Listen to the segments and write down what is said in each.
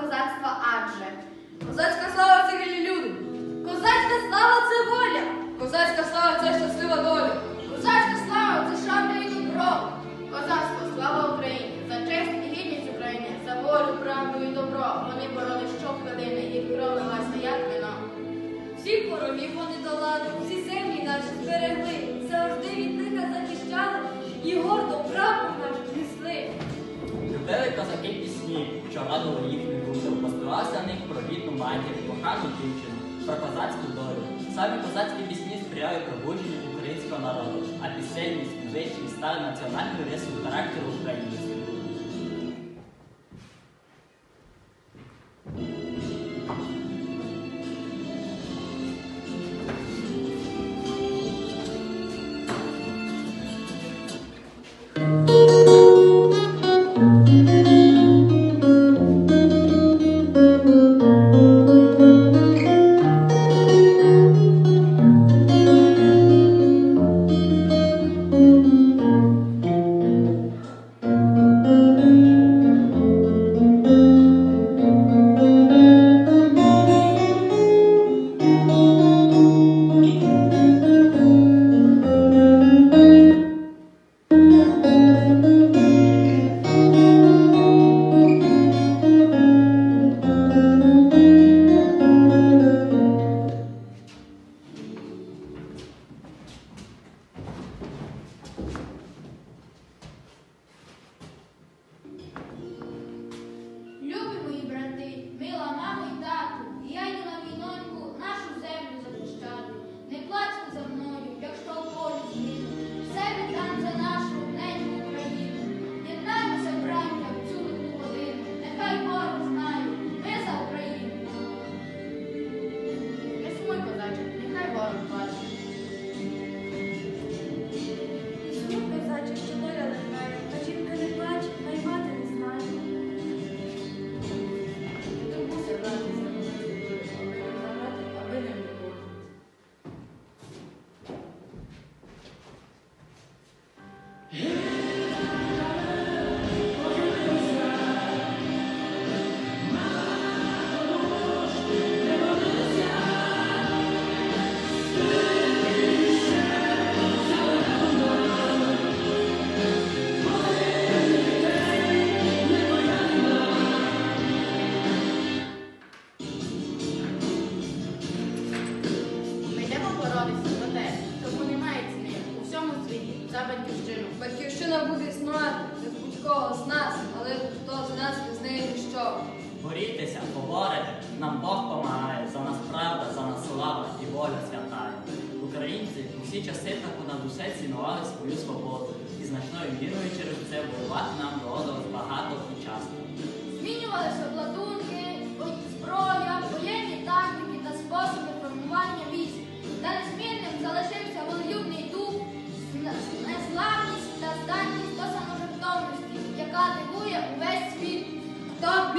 козацтва, адже Козацька слава це вільні люди. козацька слава це воля, Козацька слава це щаслива доля. Кохану дівчину, про козацьку долю. Саме козацькі пісні сприяють пробудженню українського народу, а пісенність, музичність стали національною рисою характеру українців. Не з нас, але хто з нас без неї ніщо. Борітеся, поборете, нам Бог помагає, за нас правда, за нас слава і воля святая. Українці у всі часи так над усе цінували свою свободу і значною мірою через це воювати нам доводилось багато і часто. Змінювалися обладунки, ой-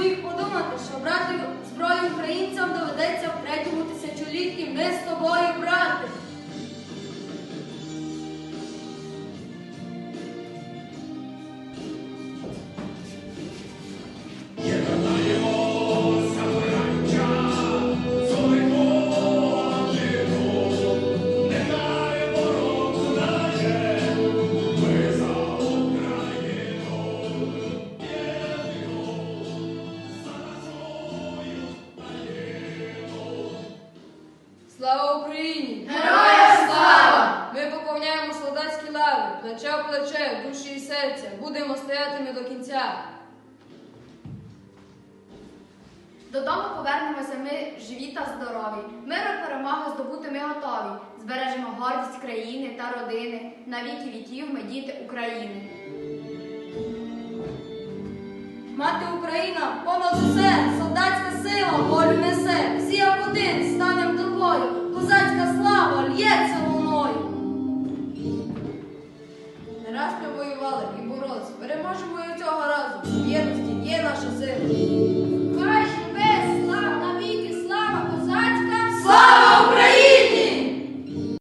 міг подумати, що брати зброю українцям доведеться в третьому тисячолітті ми з тобою брати. Україні! Героям слава! Ми поповняємо солдатські лави, плече в плече, душі і серця. Будемо стоятиме до кінця. Додому повернемося ми живі та здорові. Мир і перемога здобути ми готові. Збережемо гордість країни та родини. На віки віків ми діти України. Мати Україна, понад усе, солдатська сила, волю несе. Всі як один б'ється луною. Не раз ми воювали і боролися. Переможемо і цього разу. В єдності є наша сила.